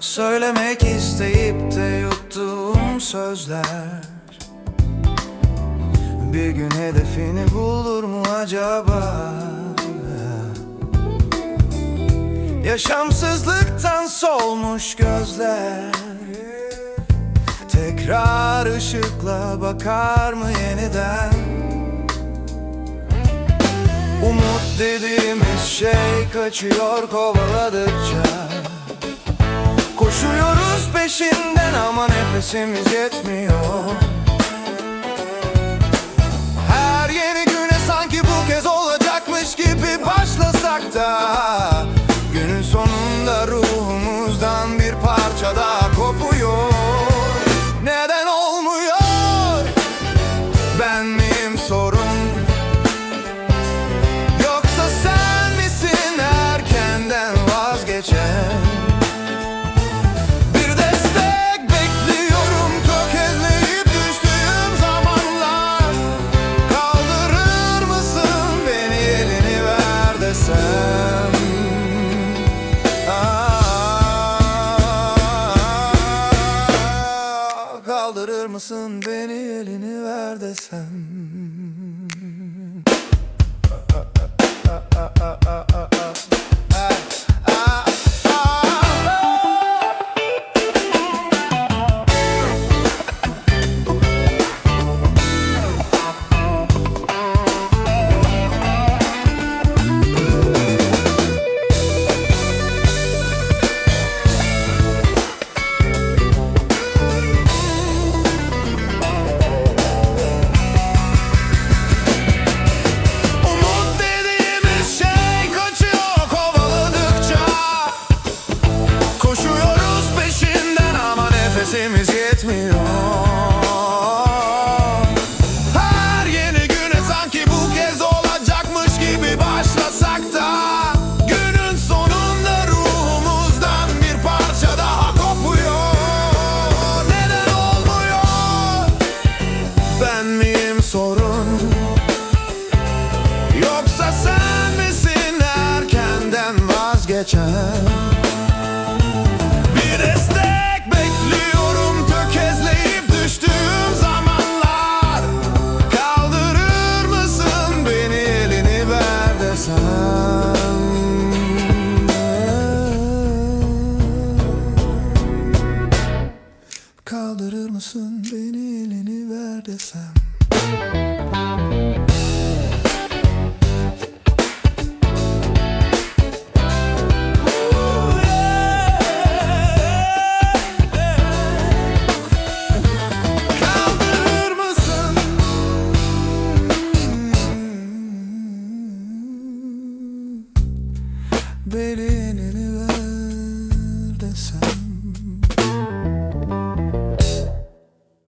Söylemek isteyip sözler Bir gün hedefini bulur mu acaba? Yaşamsızlıktan solmuş gözler Tekrar ışıkla bakar mı yeniden? Umut dediğimiz şey kaçıyor kovaladıkça Koşuyoruz peşinden ama nefesimiz yetmiyor. Her yeni güne sanki bu kez olacakmış gibi başlasak da Günün sonunda ruhumuzdan Mısın beni elini ver desem. Umut ama nefesimiz yetmiyor Her yeni güne sanki bu kez olacakmış gibi başlasak da Günün sonunda ruhumuzdan bir parça daha kopuyor Neden olmuyor? Ben miyim sorun? Yoksa sen misin erkenden vazgeçen? Beni